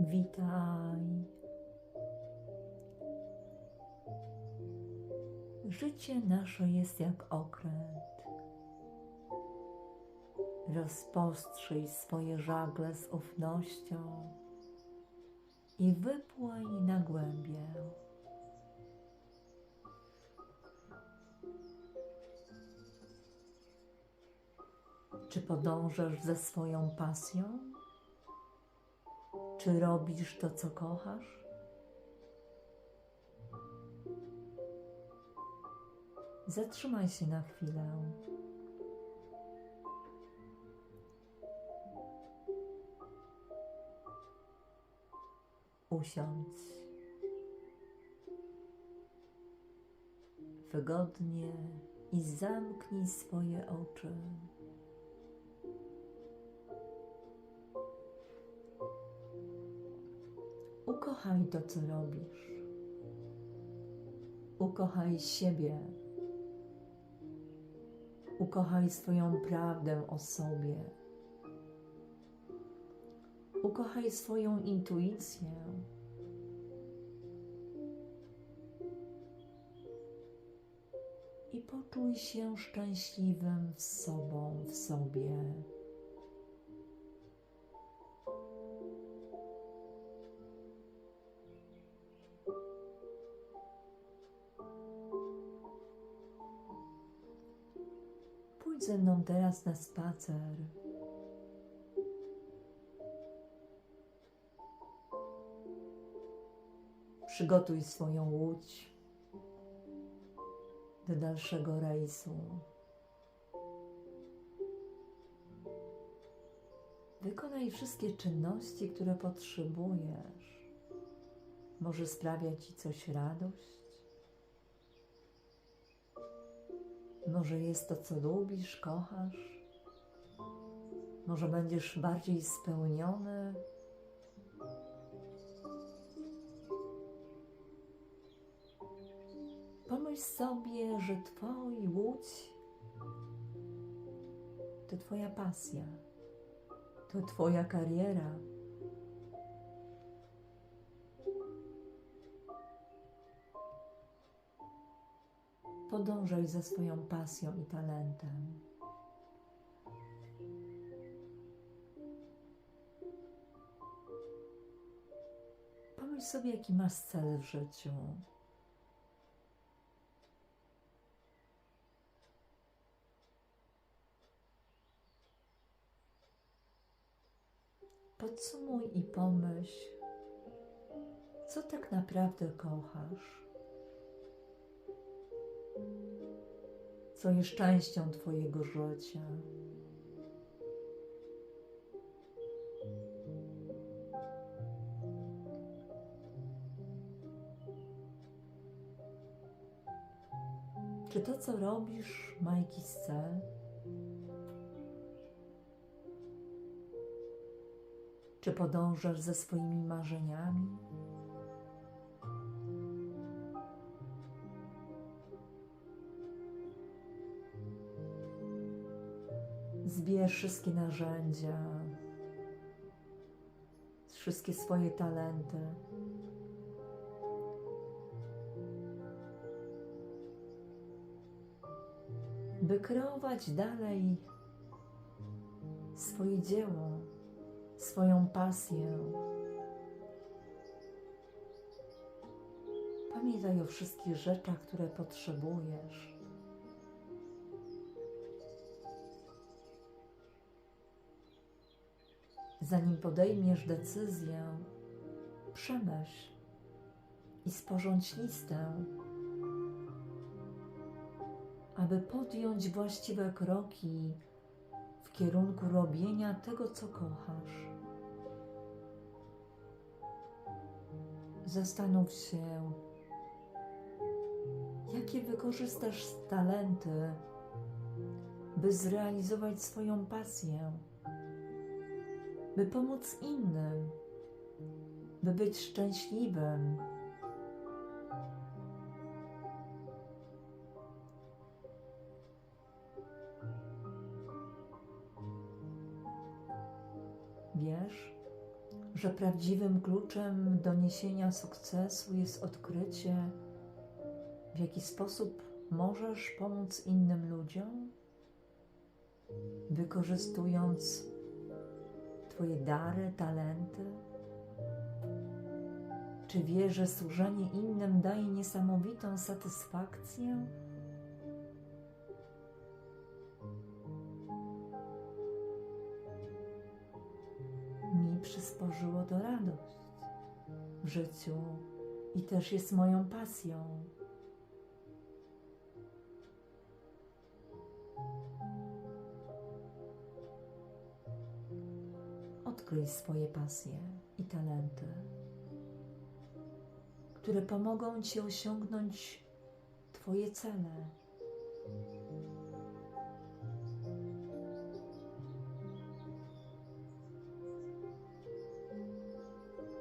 Witaj. Życie nasze jest jak okręt. Rozpostrzyj swoje żagle z ufnością i wypłyń na głębię. Czy podążasz za swoją pasją? Czy robisz to, co kochasz? Zatrzymaj się na chwilę. Usiądź. Wygodnie i zamknij swoje oczy. Ukochaj to, co robisz. Ukochaj siebie. Ukochaj swoją prawdę o sobie. Ukochaj swoją intuicję. I poczuj się szczęśliwym z sobą, w sobie. Teraz na spacer. Przygotuj swoją łódź do dalszego rejsu. Wykonaj wszystkie czynności, które potrzebujesz. Może sprawia ci coś radość? Może jest to, co lubisz, kochasz? Może będziesz bardziej spełniony? Pomyśl sobie, że Twój łódź to Twoja pasja, to Twoja kariera. Podążaj za swoją pasją i talentem. Pomyśl sobie, jaki masz cel w życiu. Podsumuj i pomyśl, co tak naprawdę kochasz. Co jest częścią Twojego życia. Czy to, co robisz, ma jakiś cel? Czy podążasz ze swoimi marzeniami? Zbierz wszystkie narzędzia, wszystkie swoje talenty. By kreować dalej swoje dzieło, swoją pasję. Pamiętaj o wszystkich rzeczach, które potrzebujesz. Zanim podejmiesz decyzję, przemyśl i sporządź listę, aby podjąć właściwe kroki w kierunku robienia tego, co kochasz. Zastanów się, jakie wykorzystasz talenty, by zrealizować swoją pasję, by pomóc innym, by być szczęśliwym. Wiesz, że prawdziwym kluczem do niesienia sukcesu jest odkrycie, w jaki sposób możesz pomóc innym ludziom, wykorzystując Twoje dary, talenty? Czy wiesz, że służenie innym daje niesamowitą satysfakcję? Mi przysporzyło to radość w życiu i też jest moją pasją. Odkryj swoje pasje i talenty, które pomogą Ci osiągnąć Twoje cele.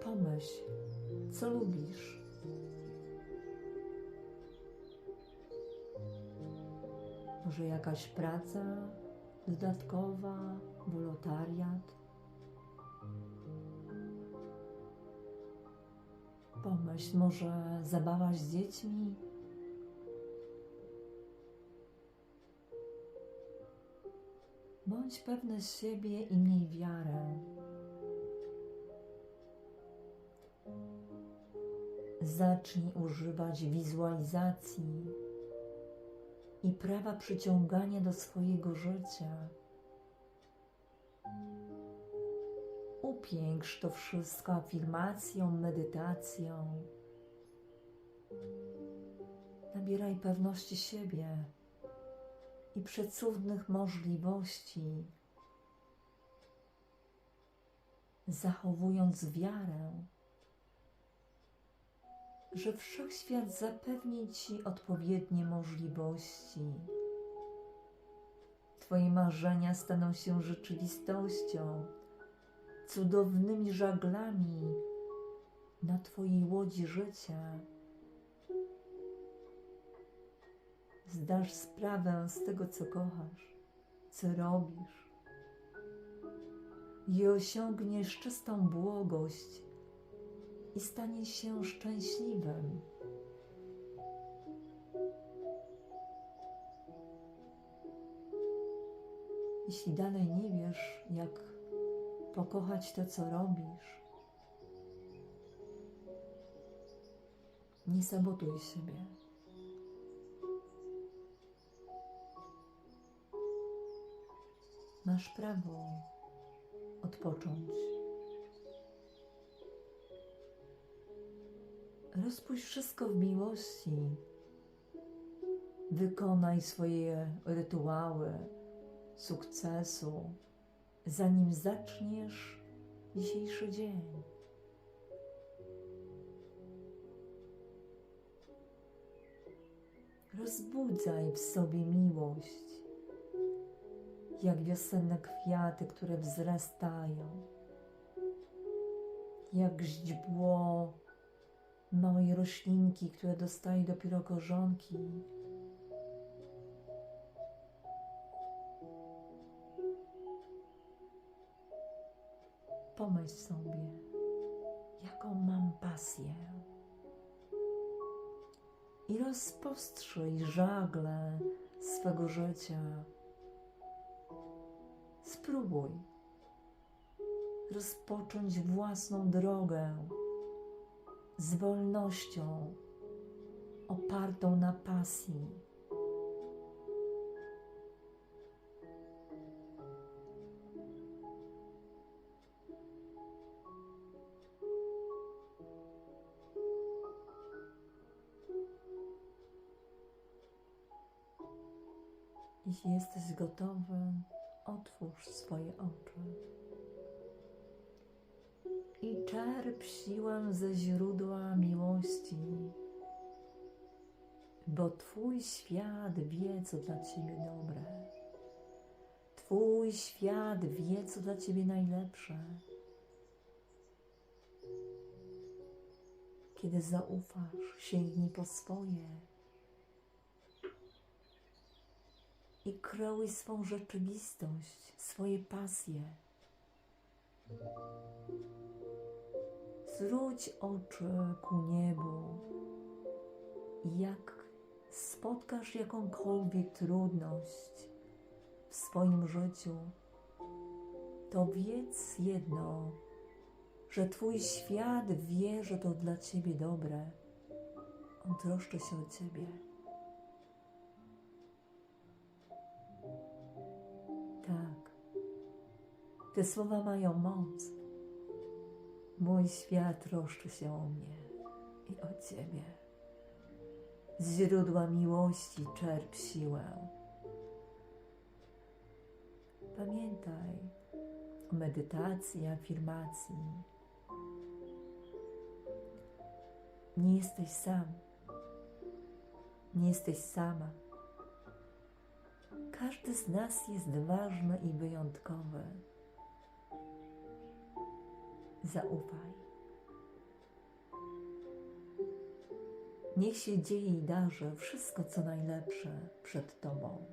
Pomyśl, co lubisz. Może jakaś praca dodatkowa, wolontariat. Pomyśl, może zabawa z dziećmi. Bądź pewny siebie i miej wiarę. Zacznij używać wizualizacji i prawa przyciągania do swojego życia. Upiększ to wszystko afirmacją, medytacją. Nabieraj pewności siebie i przecudnych możliwości, zachowując wiarę, że wszechświat zapewni Ci odpowiednie możliwości. Twoje marzenia staną się rzeczywistością cudownymi żaglami na Twojej łodzi życia. Zdasz sprawę z tego, co kochasz, co robisz i osiągniesz czystą błogość i staniesz się szczęśliwym. Jeśli dalej nie wiesz, jak pokochać to, co robisz. Nie sabotuj siebie. Masz prawo odpocząć. Rozpuść wszystko w miłości. Wykonaj swoje rytuały sukcesu, zanim zaczniesz dzisiejszy dzień. Rozbudzaj w sobie miłość, jak wiosenne kwiaty, które wzrastają, jak źdźbło małej roślinki, które dostaje dopiero korzonki. Pomyśl sobie, jaką mam pasję. I rozpostrzyj żagle swego życia. Spróbuj rozpocząć własną drogę z wolnością opartą na pasji. Jeśli jesteś gotowy, otwórz swoje oczy i czerp siłę ze źródła miłości, bo Twój świat wie, co dla Ciebie dobre. Twój świat wie, co dla Ciebie najlepsze. Kiedy zaufasz, sięgnij po swoje i kreuj swą rzeczywistość, swoje pasje. Zwróć oczy ku niebu i jak spotkasz jakąkolwiek trudność w swoim życiu, to wiedz jedno, że Twój świat wie, że to dla Ciebie dobre. On troszczy się o Ciebie. Te słowa mają moc. Mój świat troszczy się o mnie i o Ciebie. Z źródła miłości czerp siłę. Pamiętaj o medytacji, afirmacji. Nie jesteś sam. Nie jesteś sama. Każdy z nas jest ważny i wyjątkowy. Zaufaj. Niech się dzieje i darzy wszystko, co najlepsze przed Tobą.